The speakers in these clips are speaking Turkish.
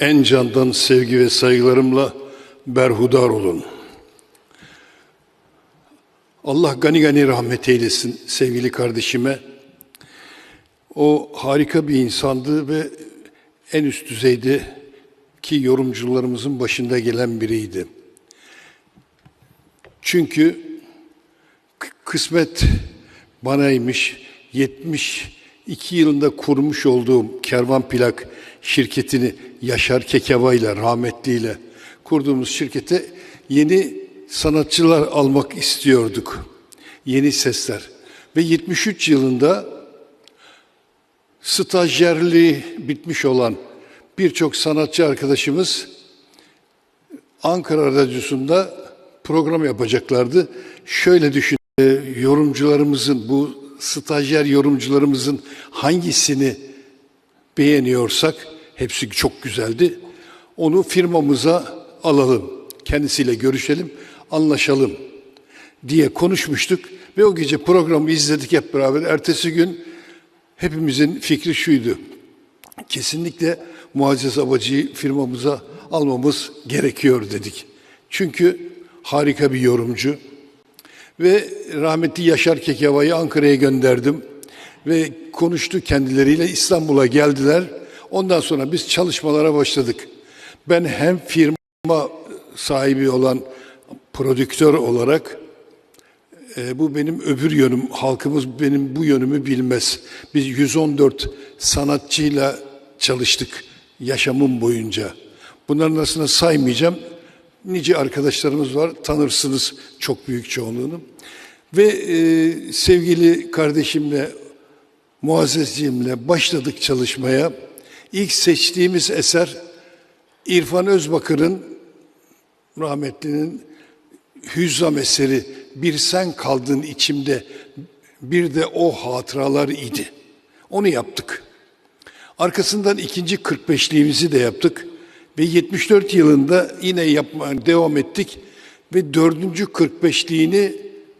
En candan sevgi ve saygılarımla berhudar olun. Allah gani gani rahmet eylesin sevgili kardeşime. O harika bir insandı ve en üst düzeyde ki yorumcularımızın başında gelen biriydi. Çünkü kısmet banaymış. 72 yılında kurmuş olduğum Kervan Plak şirketini Yaşar Kekeva ile rahmetliyle kurduğumuz şirkete yeni sanatçılar almak istiyorduk. Yeni sesler. Ve 73 yılında stajyerliği bitmiş olan birçok sanatçı arkadaşımız Ankara Radyosu'nda program yapacaklardı. Şöyle düşün, e, yorumcularımızın, bu stajyer yorumcularımızın hangisini beğeniyorsak, hepsi çok güzeldi. Onu firmamıza alalım, kendisiyle görüşelim, anlaşalım diye konuşmuştuk. Ve o gece programı izledik hep beraber. Ertesi gün hepimizin fikri şuydu. Kesinlikle Muazzez Abacı'yı firmamıza almamız gerekiyor dedik. Çünkü harika bir yorumcu. Ve rahmetli Yaşar Kekeva'yı Ankara'ya gönderdim. Ve konuştu kendileriyle İstanbul'a geldiler. Ondan sonra biz çalışmalara başladık. Ben hem firma sahibi olan prodüktör olarak e, bu benim öbür yönüm. Halkımız benim bu yönümü bilmez. Biz 114 sanatçıyla çalıştık yaşamım boyunca. Bunların arasında saymayacağım. Nice arkadaşlarımız var. Tanırsınız çok büyük çoğunluğunu. Ve e, sevgili kardeşimle, Muazzezciğimle başladık çalışmaya. İlk seçtiğimiz eser İrfan Özbakır'ın rahmetlinin Hüzzam eseri bir sen kaldın içimde bir de o hatıralar idi. Onu yaptık. Arkasından ikinci 45'liğimizi de yaptık ve 74 yılında yine yapmaya devam ettik ve dördüncü 45'liğini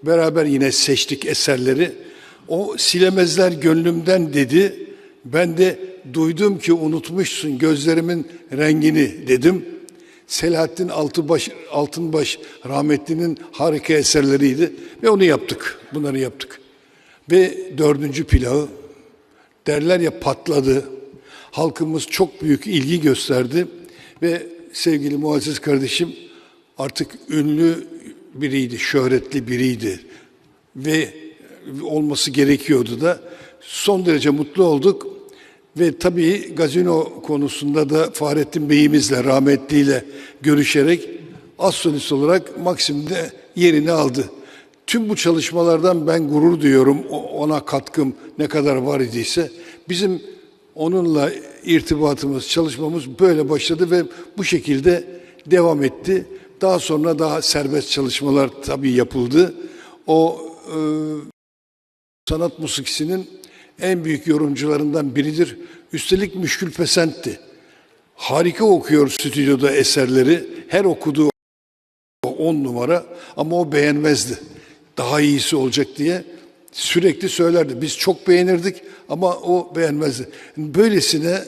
beraber yine seçtik eserleri. O silemezler gönlümden dedi. Ben de duydum ki unutmuşsun gözlerimin rengini dedim. Selahattin Altıbaş, Altınbaş rahmetlinin harika eserleriydi ve onu yaptık. Bunları yaptık. Ve dördüncü plağı derler ya patladı. Halkımız çok büyük ilgi gösterdi ve sevgili Muazzez kardeşim artık ünlü biriydi, şöhretli biriydi ve olması gerekiyordu da son derece mutlu olduk ve tabii gazino konusunda da Fahrettin Bey'imizle rahmetliyle görüşerek az olarak Maksim'de yerini aldı. Tüm bu çalışmalardan ben gurur duyuyorum. Ona katkım ne kadar var idiyse. Bizim onunla irtibatımız, çalışmamız böyle başladı ve bu şekilde devam etti. Daha sonra daha serbest çalışmalar tabii yapıldı. O e, sanat musikisinin en büyük yorumcularından biridir. Üstelik müşkül pesentti. Harika okuyor stüdyoda eserleri. Her okuduğu on numara ama o beğenmezdi. Daha iyisi olacak diye sürekli söylerdi. Biz çok beğenirdik ama o beğenmezdi. Böylesine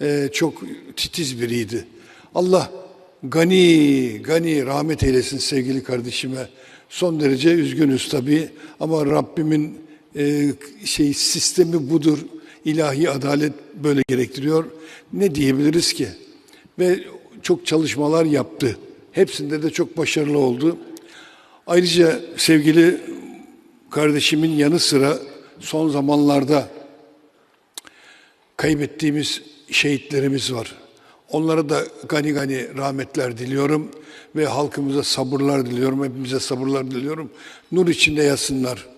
e, çok titiz biriydi. Allah gani gani rahmet eylesin sevgili kardeşime. Son derece üzgünüz tabii ama Rabbimin e, şey sistemi budur. İlahi adalet böyle gerektiriyor. Ne diyebiliriz ki? Ve çok çalışmalar yaptı. Hepsinde de çok başarılı oldu. Ayrıca sevgili kardeşimin yanı sıra son zamanlarda kaybettiğimiz şehitlerimiz var. Onlara da gani gani rahmetler diliyorum ve halkımıza sabırlar diliyorum, hepimize sabırlar diliyorum. Nur içinde yatsınlar.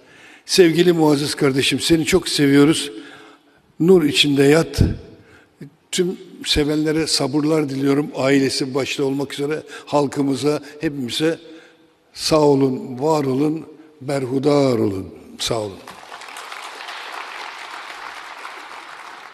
Sevgili Muazzez kardeşim seni çok seviyoruz. Nur içinde yat. Tüm sevenlere sabırlar diliyorum. Ailesi başta olmak üzere halkımıza, hepimize sağ olun, var olun, berhudar olun. Sağ olun.